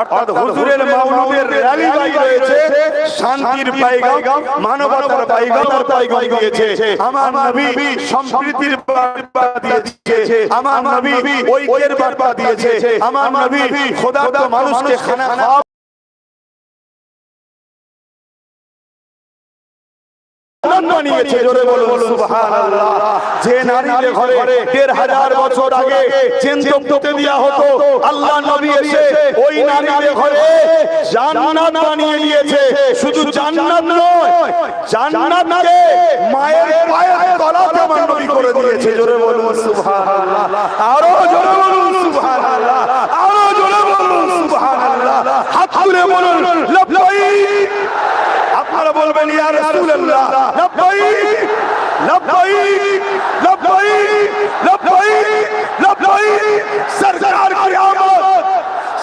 অর্থাৎ হুজুরের মাওলাদের rally by রয়েছে শান্তির পাইগাম মানবতার পাইগাম পাইগাম দিয়েছে। আমার নবী সম্প্রীতির বার্তা দিয়েছে। আমার নবী ঐক্যের বার্তা দিয়েছে। আমার নবী খোদা তো মানুষকে খানা খাওয়া নিয়েছে জোরে বলুন সুবহানাল্লাহ। যে নারীর ঘরে দেড় হাজার বছর আগে চেন্ততে দেওয়া হতো আল্লাহ নবী এসে ওই নারীর ঘরে জান্নাত বানিয়ে দিয়েছে শুধু জান্নাত নয় জান্নাতকে মায়ের পায়ের তলাতে আমার নবী করে দিয়েছে জোরে বলুন সুবহানাল্লাহ। আরও জোরে বলুন সুবহানাল্লাহ। আরও জোরে বলুন সুবহানাল্লাহ। হাত তুলে বলুন লব্বাইক আপনারা বলবেন ইয়া রাসূলুল্লাহ লব্বাইক লব্বাইক লব্বাইক লব্বাইক লব্বাইক সরকার কি আমত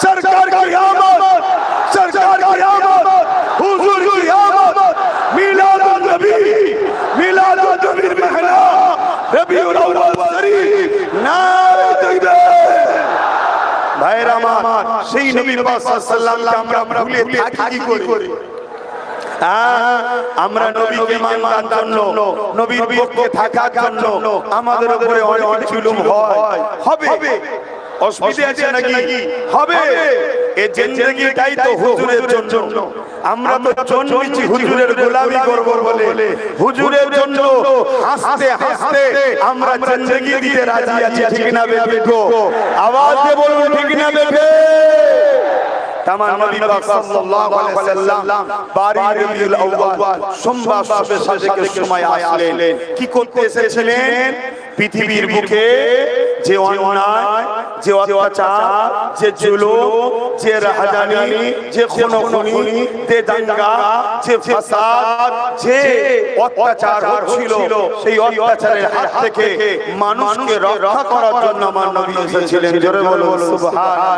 সরকার কি আমত সরকার কি আমত হুজুর কি আমত মিলাদুন নবী মিলাদুন নবীর মেহনা রবিউল আউয়াল শরীফ নারে তাকবীর ভাইরা আমার সেই নবী পাক সাল্লাল্লাহু আলাইহি আমরা ভুলে থাকি কি করি হ্যাঁ, আমরা নবীকে মানবার জন্য নবীর পক্ষে থাকার জন্য আমাদের উপরে অনেক জুলুম হয়। হবে। অসুবিধা আছে নাকি? হবে। এই জিন্দেগিটাই তো হুজুরের জন্য। আমরা তো জন্মেছি হুজুরের গোলামি করব বলে। হুজুরের জন্য হাসতে হাসতে আমরা জিন্দেগি দিতে রাজি আছি ঠিক না বেবে গো? আওয়াজ দিয়ে বলুন ঠিক না বেবে তামান নবী পাক সাল্লাল্লাহু আলাইহি ওয়াসাল্লাম বারি রবিউল আউয়াল সোমবার সবে সাদেকের সময় আসলেন। কি করতে এসেছিলেন? পৃথিবীর বুকে যে অন্যায় যে অত্যাচার যে জুলুম যে রাহাজানি যে খুনোখুনি যে দাঙ্গা যে ফাসাদ যে অত্যাচার হচ্ছিল সেই অত্যাচারের হাত থেকে মানুষকে রক্ষা করার জন্য আমার নবী এসেছিলেন। জোরে বলুন সুবহানাল্লাহ।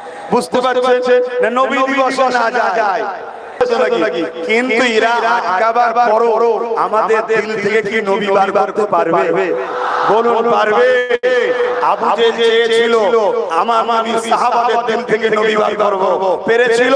বুঝতে পারছেন না নবী দিবসে না যায়। কিন্তু এরা আটকাবার বড় আমাদের দিল থেকে কি নবী বার করতে পারবে? বলুন পারবে? আবু যে চেয়েছিল আমার আমি সাহাবাদের দিল থেকে নবী বার করব। পেরেছিল?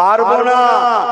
পারব না।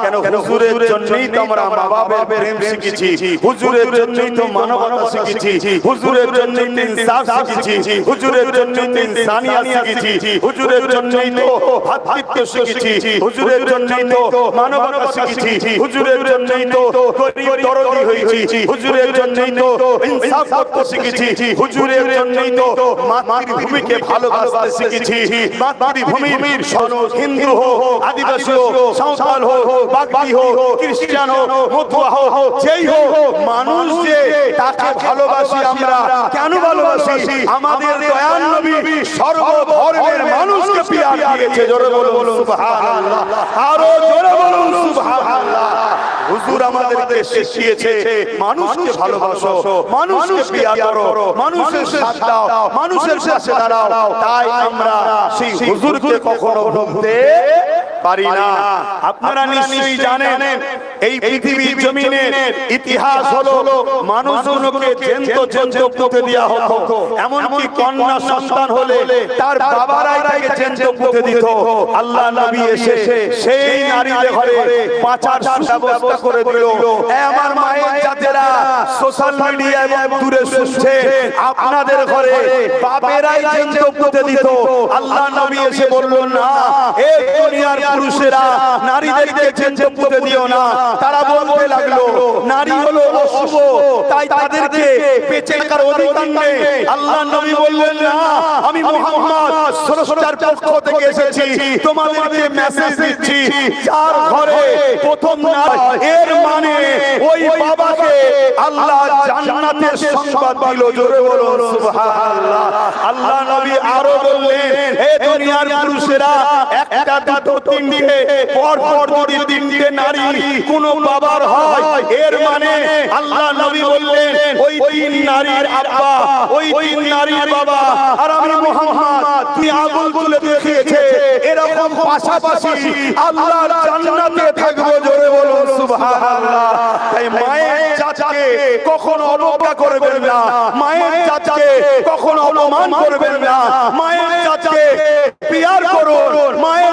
কেন হুজুরের জন্যই তো আমরা মা বাবার প্রেম শিখেছি। হুজুরের জন্যই তো মানবতা শিখেছি। হুজুরের জন্যই তো ইনসাফ শিখেছি। হুজুরের জন্যই তো ইনসানিয়াত শিখেছি। হুজুরের জন্যই তো ভ্রাতৃত্ব শিখেছি। হুজুরের জন্যই তো মানবতা শিখেছি। হুজুরের জন্যই তো গরিব দরদি হয়েছি। হুজুরের জন্যই তো ইনসাফ করতে শিখেছি। হুজুরের জন্যই তো মাতৃভূমিকে ভালোবাসতে শিখেছি। মাতৃভূমির সনদ হিন্দু হোক আদিবাসী হোক সাঁওতাল হোক বাগদি হোক খ্রিস্টান হোক মতুয়া হোক যেই হোক মানুষ যে তাকে ভালোবাসি আমরা কেন ভালোবাসি? আমাদের দয়াল নবী সর্বধর্মের মানুষকে পিয়ার দিয়েছে। জোরে বলুন সুবহানাল্লাহ। আরও জোরে বলুন সুবহানাল্লাহ। হুজুর আমাদেরকে শিখিয়েছে মানুষকে ভালোবাসো মানুষকে পিয়ার করো মানুষের সাথ দাও মানুষের পাশে দাঁড়াও তাই আমরা সেই হুজুরকে কখনো ভুলতে পারি না আপনারা নিশ্চয়ই জানেন এই পৃথিবীর জমিনের ইতিহাস হলো মানুষজনকে জেন্ত জেন্ত পুঁতে দেওয়া হতো। এমনকি কন্যা সন্তান হলে তার বাবারাই তাকে জেন্ত পুঁতে দিত। আল্লাহ নবী এসে সেই নারীদের ঘরে পাঁচার ব্যবস্থা করে দিল। এ আমার মায়ের জাতেরা সোশ্যাল মিডিয়া এবং দূরে শুনছে আপনাদের ঘরে বাপেরাই জেন্ত পুঁতে দিত। আল্লাহ নবী এসে বলল, না, এ দুনিয়ার পুরুষেরা নারীদেরকে জেন্ত পুঁতে দিও না। তারা বলতে লাগল নারী হলো অশুভ তাই তাদেরকে বেঁচে থাকার অধিকার নেই। আল্লাহ নবী বললেন না আমি মুহাম্মদ স্রষ্টার পক্ষ থেকে এসেছি। তোমাদেরকে মেসেজ দিচ্ছি। যার ঘরে প্রথম নারী এর মানে ওই বাবাকে আল্লাহ জান্নাতের সংবাদ দিল। জোরে বলুন আরও বললেন হে দুনিয়ার পুরুষেরা, একটা দুটো তিনটে পর পর যদি তিনটে নারী কোন বাবার হয়, এর মানে আল্লাহ নবী বললেন, ওই তিন নারীর আব্বা, ওই তিন নারীর বাবা, আর আমি মোহাম্মদ তুমি আগুন তুলে দেখিয়েছে, এরকম পাশাপাশি আল্লাহ জান্নাতে থাকব জোরে বলুন, সুবহানাল্লাহ। তাই মায়ের চাচাকে কখনো অবজ্ঞা করবেন না, মায়ের চাচাকে অপমান করবেন না। মায়ের চাচাকে পিয়ার করুন। মায়ের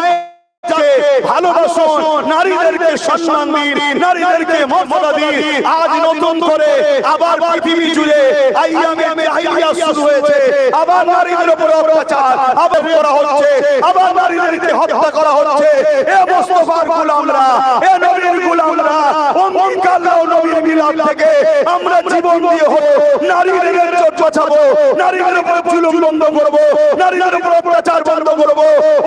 ভালোবাসুন। নারীদেরকে সম্মান দিন। নারীদেরকে মর্যাদা দিন। আজ নতুন করে আবার পৃথিবী জুড়ে আইয়ামে আইয়া শুরু হয়েছে। আবার নারীদের উপর অত্যাচার আবার করা হচ্ছে আবার নারীদেরকে হত্যা করা হচ্ছে। এ মুস্তফার গোলামরা এ নবীর গোলামরা অঙ্গীকার নাও নবীর মিলাদ থেকে আমরা জীবন দিয়ে হব নারীদের ইজ্জত বাঁচাবো নারীদের উপর জুলুম বন্ধ করব নারীদের উপর অত্যাচার বন্ধ করব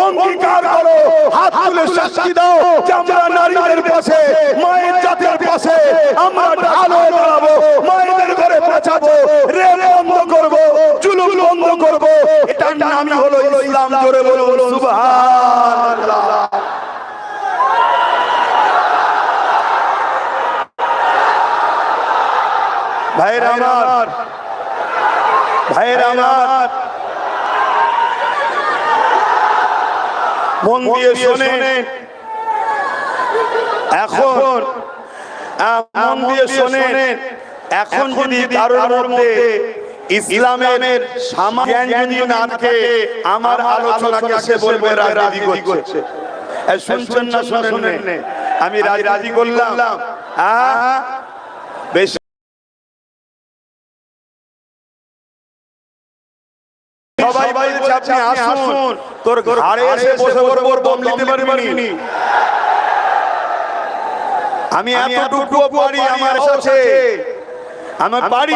অঙ্গীকার করো হাত তুলে সাক্ষী দাও যে আমরা নারীদের পাশে মায়ের জাতের পাশে আমরা ঢালো দাঁড়াবো মায়েদের ঘরে বাঁচাবো রেল বন্ধ করব জুলুম বন্ধ করব? এটার নামই হলো ইসলাম জোরে বলুন সুবহানাল্লাহ। ভাইরা আমার ভাইরা আমার। মন দিয়ে শোনেন। এখন মন দিয়ে শোনেন। এখন যদি কারোর মধ্যে ইসলামের সামান্য যদি না থাকে আমার আলোচনাকে সে বলবে রাজি করছে। শুনছেন না শোনেন আমি করলাম। বেশ। সবাই বলছে আপনি আসুন। তোর ঘরে এসে বসে নিতে পারবি আমি এতটুকু পারি আমার আমার বাড়ি